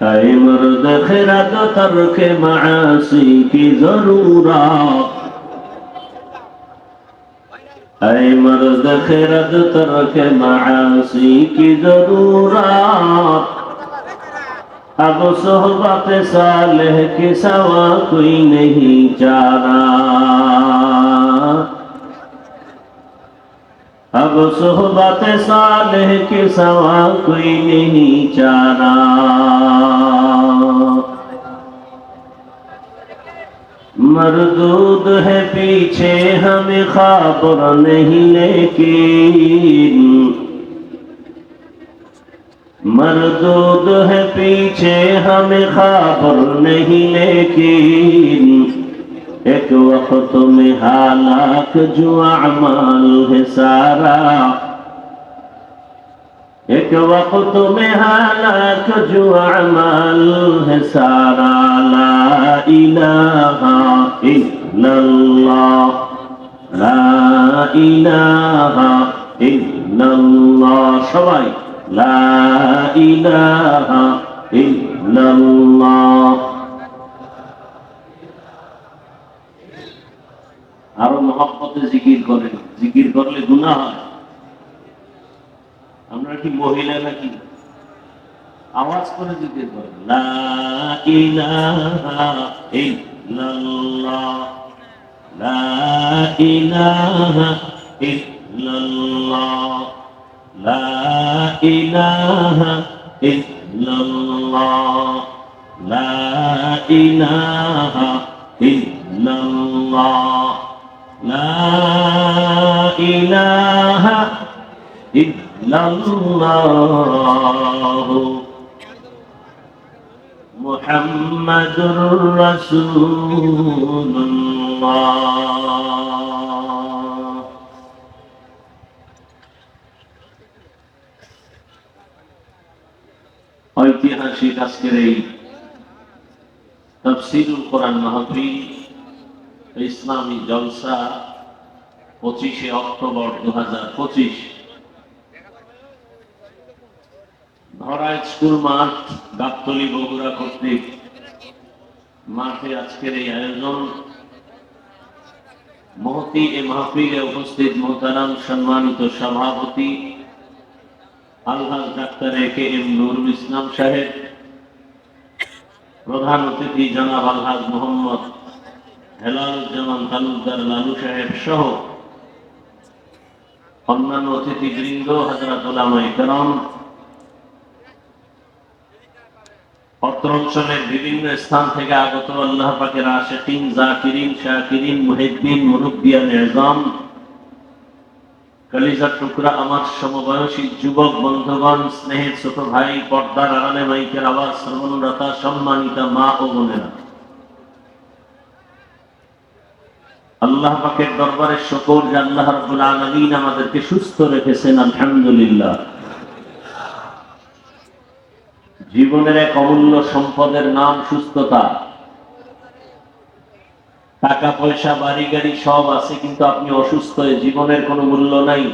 اے مرد خرد ترک معاصی کی ضرورا اے مرد خرد ترک معاصی کی ضرورات اب صحبت صالح کے سوا کوئی نہیں چارہ अब सोहबत सालह के सवा कोई नहीं चारा। मरदूद है पीछे हमें खबर नहीं, लेकिन मरदूद है पीछे हमें खबर नहीं, लेकिन ایک وقت میں حالات جو اعمال ہے سارا ایک وقت میں حالات جو اعمال ہے سارا لا الہ الا اللہ لا الہ إلا اللہ সবাই لا الہ إلا اللہ আরও মহব্বতে জিকির করেন। জিকির করলে গুনাহ হয়। আমরা কি মহিলা নাকি? আওয়াজ করে জিকির করেন। লা ইলাহা ইল্লাল্লাহ। লা ইলাহা ইল্লাল্লাহ। লা ইলাহা ইল্লাল্লাহ। লা ইলাহা ইল্লাল্লাহ। لا إله إلا الله محمد رسول الله ঐতিহাসিক আজকের এই তফসিরুল কোরআন মাহফিল ইসলামী জলসা পঁচিশে অক্টোবর দু হাজার পঁচিশ। ধরা স্কুল মাঠ, গাবতলি বগুড়া কর্তৃক। মাঠে আজকের এই আয়োজন। মহতি এ মাহফিলে উপস্থিত মোহতারাম সম্মানিত সভাপতি, আলহাজ doctor A K M Nurul Islam সাহেব, প্রধান অতিথি জনাব আলহাজ মোহাম্মদ হেলালুজ্জামান তালুকদার লালু সাহেব সহ অন্যান্য অতিথিবৃন্দ হাজরাত করম অত্র অঞ্চলের বিভিন্ন স্থান থেকে আগত আল্লাহ পাকের আশেকিন, জাকিরিন, শাকিরিন, মুহিদ্দিন মুরব্বিয়ান এজম কলিজার টুকরা আমার সমবয়সী যুবক বন্ধুগণ, স্নেহের ছোট ভাই, পর্দার আড়ালে মাইকের আওয়াজ, শ্রবণরতা সম্মানিতা মা ও বোনেরা। আল্লাহ পাকের দরবারে শকর যে আল্লাহ রাব্বুল আলামিন আমাদেরকে সুস্থ রেখেছেন, আলহামদুলিল্লাহ। জীবনের এক অমূল্য সম্পদের নাম সুস্থতা। টাকা, পয়সা, বাড়ি, গাড়ি সব আছে, কিন্তু আপনি অসুস্থ জীবনের কোনো মূল্য নাই।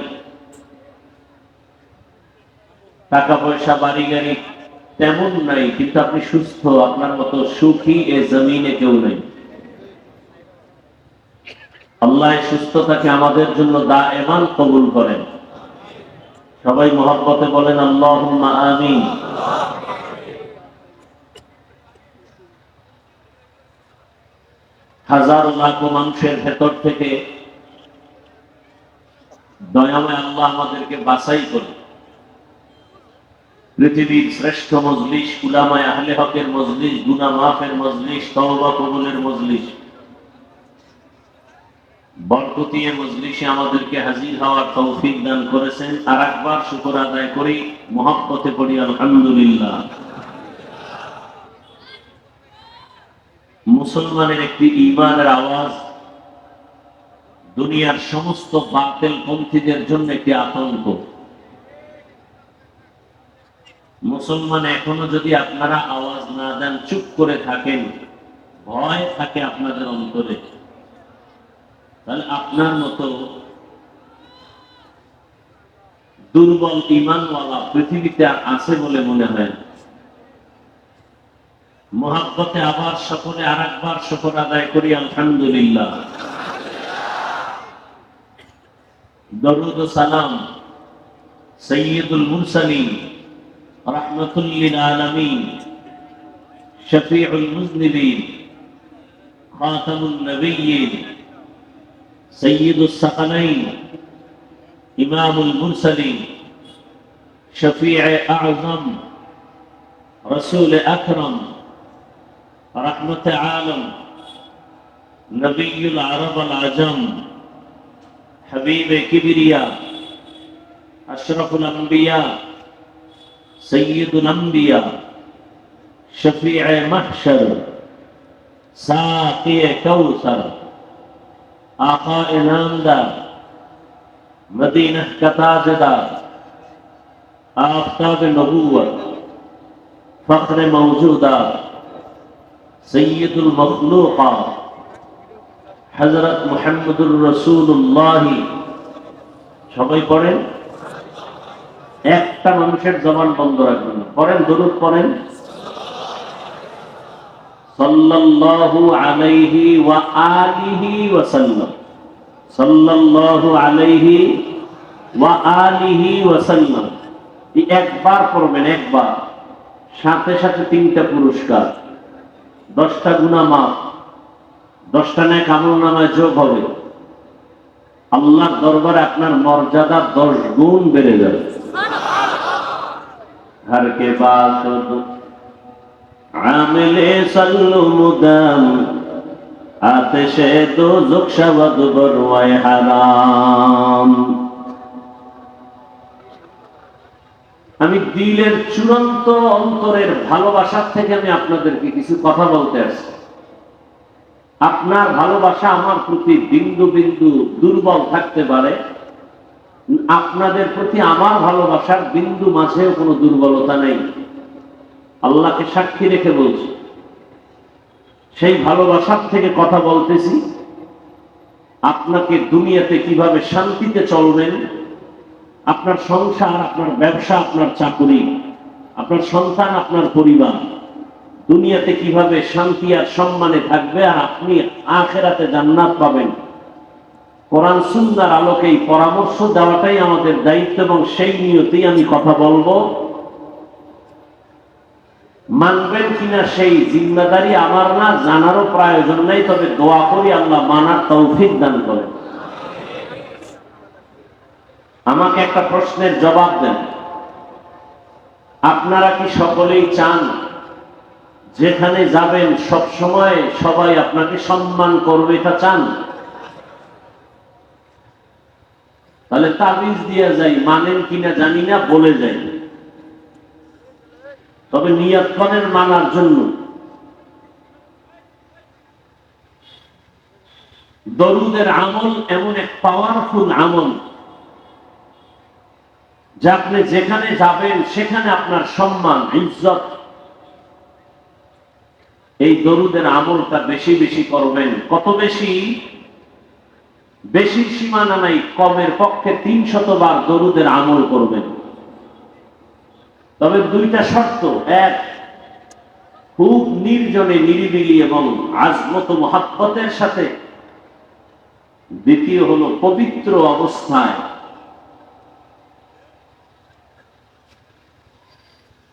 টাকা, পয়সা, বাড়ি, গাড়ি তেমন নাই, কিন্তু আপনি সুস্থ, আপনার মতো সুখী এ জমিনে কেউ নেই। আল্লাহ সুস্থতাকে আমাদের জন্য দা এমান কবুল করেন। সবাই মহব্বতে বলেন আল্লাহ আমিন। হাজার লাখ মানুষের ভেতর থেকে দয়াময় আল্লাহ আমাদেরকে বাছাই করে। পৃথিবীর শ্রেষ্ঠ মজলিস, উলামায় আহলে হকের মজলিস গুনা মাফের মজলিস, তওবা কবুলের মজলিস। আমাদেরকে হাজির হওয়ার তৌফিক দান করেছেন। আর একবার শুকর আদায় করি পড়ি, আলহামদুলিল্লাহ। মুসলমানের একটি ইমানের আওয়াজ, দুনিয়ার সমস্ত বাতেল পন্থীদের জন্য একটি আতঙ্ক। মুসলমান এখনও যদি আপনারা আওয়াজ না দেন, চুপ করে থাকেন, ভয় থাকে আপনাদের অন্তরে। তাহলে আপনার মতো দুর্বল ইমানওয়ালা পৃথিবীতে আছে বলে মনে হয়। মোহাব্বতে আবার সকলে আর একবার শকর আদায় করি, আলহামদুলিল্লাহ দরুদ সালাম সৈয়দুল মুরসালিন, রহমতুল্লিল আলমিন, শফিউল মুজনিবিন, খাতামুন নবিয়্যিন سيد الثقلين إمام المرسلين شفيع أعظم رسول أكرم رحمة عالم نبي العرب العجم حبيب كبرياء أشرف الأنبياء سيد الأنبياء شفيع محشر ساقي كوثر. آقاء نامدار مدينة كتاجدار آفتاب نبوة فخر موجودات سيد المخلوقات হজরত মোহাম্মদুর রসুল্লাহ সবাই পড়েন একটা মানুষের জবান বন্ধ রাখবেন না পড়েন দরুদ পড়েন সাল্লাল্লাহু আলাইহি ওয়া আলিহি ওয়া সাল্লাম সাল্লাল্লাহু আলাইহি ওয়া আলিহি ওয়া সাল্লাম একবার পড়বেন, একবার। সাথে সাথে তিনটা পুরস্কার। দশটা গুণা মাফ। দশটা নেয় কামল নামায় যোগ হবে। আল্লাহর দরবারে আপনার মর্যাদা দশ গুণ বেড়ে যাবে। হর কে বাত আমেলে সল্লু মুদাম আতেশে দো জুকশাবদ বরওয়ায় হারাম। আমি দিলের চূড়ান্ত অন্তরের ভালোবাসার থেকে আমি আপনাদেরকে কিছু কথা বলতে আসছি। আপনার ভালোবাসা আমার প্রতি বিন্দু বিন্দু দুর্বল থাকতে পারে। আপনাদের প্রতি আমার ভালোবাসার বিন্দু মাঝেও কোনো দুর্বলতা নেই। আল্লাহকে সাক্ষী রেখে বলছি, সেই ভালোবাসার থেকে কথা বলতেছি, আপনাকে দুনিয়াতে কীভাবে শান্তিতে চলবেন, আপনার সংসার, আপনার ব্যবসা, আপনার চাকুরি, আপনার সন্তান, আপনার পরিবার, দুনিয়াতে কীভাবে শান্তি আর সম্মানে থাকবে আর আপনি আখেরাতে জান্নাত পাবেন। কোরআন সুন্দর আলোকে এই পরামর্শ দেওয়াটাই আমাদের দায়িত্ব এবং সেই নিয়তেই আমি কথা বলব। মানবেন কিনা সেই জিম্মাদারি আমার না জানারও প্রয়োজন নেই, তবে দোয়া করি আল্লাহ মানার তৌফিক দান করেন। আমাকে একটা প্রশ্নের জবাব দেন। আপনারা কি সকলেই চান যেখানে যাবেন সব সময় সবাই আপনাকে সম্মান করবে, এটা চান? তাহলে তাবিজ দিয়ে যাই, মানেন কিনা জানি না, বলে যাই। তবে নিয়তনের মানার জন্য। দরুদের আমল এমন এক পাওয়ারফুল আমল, যে আপনি যেখানে যাবেন, সেখানে আপনার সম্মান, ইজ্জত, এই দরুদের আমলটা বেশি বেশি করবেন। কত বেশি? বেশি সীমানা নাই, কমের পক্ষে তিন শতবার দরুদের আমল করবেন। তবে দুইটা শর্ত। এক, খুব নির্জনে, নিরিবিলি এবং আজমত মহাব্বতের সাথে। দ্বিতীয় হলো পবিত্র অবস্থায়।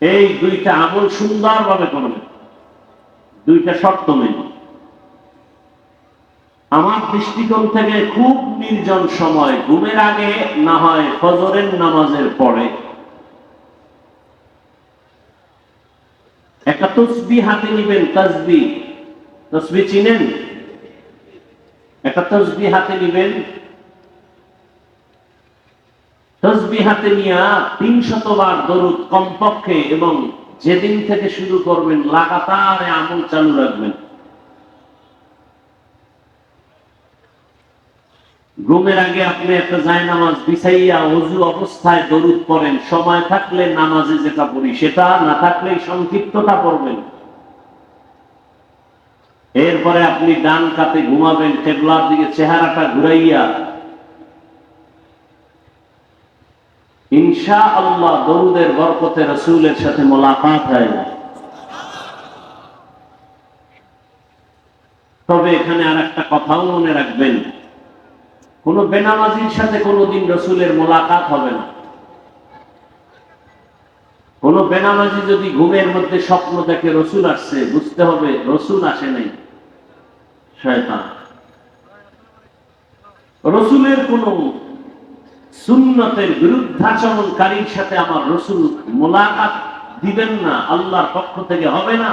এই দুইটা আমল সুন্দরভাবে করবেন। দুইটা শর্ত মেনে। আমার দৃষ্টিকোণ থেকে খুব নির্জন সময়, ঘুমের আগে, না হয় ফজরের নামাজের পরে। একটা তসবি হাতে নিবেন তসবি তসবি চিনেন? একটা তসবি হাতে নিবেন। তসবি হাতে নিয়া তিন শতবার দরুদ কমপক্ষে এবং যেদিন থেকে শুরু করবেন, লাগাতার আমল চালু রাখবেন। ঘুমের আগে আপনি একটা যায় নামাজ বিছাইয়া অজু অবস্থায় দরুদ পড়েন। সময় থাকলে নামাজে যেটা পড়ি, সেটা না থাকলে সংক্ষিপ্তটা পড়বেন। এরপরে আপনি ডান কাতে ঘুমাবেন, টেবলার দিকে চেহারাটা ঘুরাইয়া। ইনশা আল্লাহ দরুদের বরকতে রসুলের সাথে মোলাকাত হয়। তবে এখানে আর একটা কথাও মনে রাখবেন। কোন বেনামাজির সাথে কোনোদিন রসুলের মোলাকাত হবে না। কোন বেনামাজি যদি ঘুমের মধ্যে স্বপ্ন দেখে রসুল আসছে, বুঝতে হবে রসুল আসে নাই। শয়তান। রসুলের কোন সুন্নতের বিরুদ্ধাচরণকারীর সাথে আমার রসুল মোলাকাত দিবেন না, আল্লাহর পক্ষ থেকে হবে না।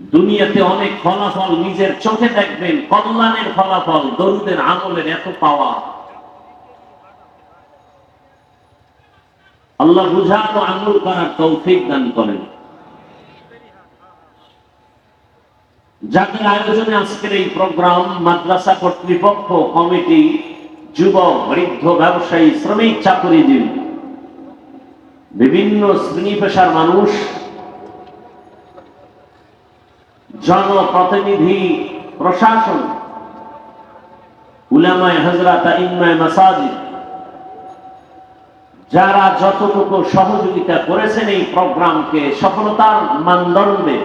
দুনিয়াতে অনেক ফলাফল নিজের চোখে দেখবেন, কল্যাণের ফলাফল, দরুদের আমলের এত পাওয়া। আল্লাহ বুঝা তো আমল করার তৌফিক দান করেন। যাদের আয়োজনে আজকের এই প্রোগ্রাম, মাদ্রাসা কর্তৃপক্ষ, কমিটি, যুবক, বৃদ্ধ, ব্যবসায়ী, শ্রমিক, চাকরিজীবী, বিভিন্ন শ্রেণি পেশার মানুষ জনপ্রতিনিধি, প্রশাসন, উলামায় হজরত ইমায় মাসাজিদ, যারা যতটুকু সহযোগিতা করেছেন এই প্রোগ্রামকে সফলতার মানদণ্ডে,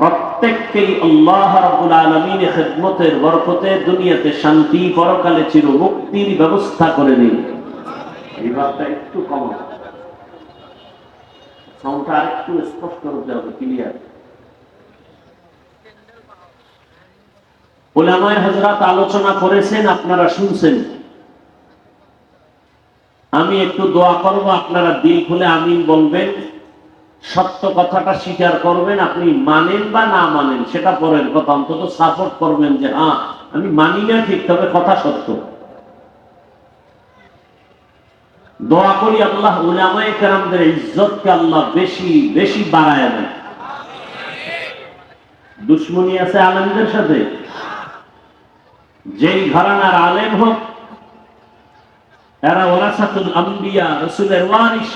প্রত্যেককেই আল্লাহ রাব্বুল আলামিন খেদমতের বরকতে দুনিয়াতে শান্তি, পরকালে চির মুক্তির ব্যবস্থা করে দিন। এই বার্তা একটু কম সাউন্ডটা আরেকটু স্পষ্ট হতে হবে ক্লিয়ার ওলামায় হজরত আলোচনা করেছেন, আপনারা শুনছেন। আমি একটু দোয়া করব, আপনারা দিল খুলে আমিন বলবেন। সত্য কথাটা স্বীকার করবেন, আপনি মানেন বা না মানেন, সেটা পরের কথা। অন্তত সাপোর্ট করবেন যে হ্যাঁ আমি মানি না ঠিক, তবে কথা সত্য। দোয়া করি আল্লাহ উলামায়ে কেরামদের ইজ্জতকে আল্লাহ বেশি বেশি বাড়ায় দেন। দুশ্মনী আছে আলেমদের সাথে? যেই ঘরানার আলেম হোক, এরা ওরাসাতুল আম্বিয়া, রসুলের ওয়ারিস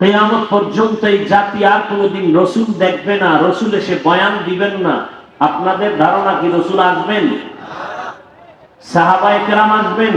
কেয়ামত পর্যন্ত এই জাতি আর কোনোদিন রসুল দেখবে না, রসুল এসে বয়ান দিবেন না। আপনাদের ধারণা কি, রসুল আসবেন? সাহাবায় কেরাম আসবেন?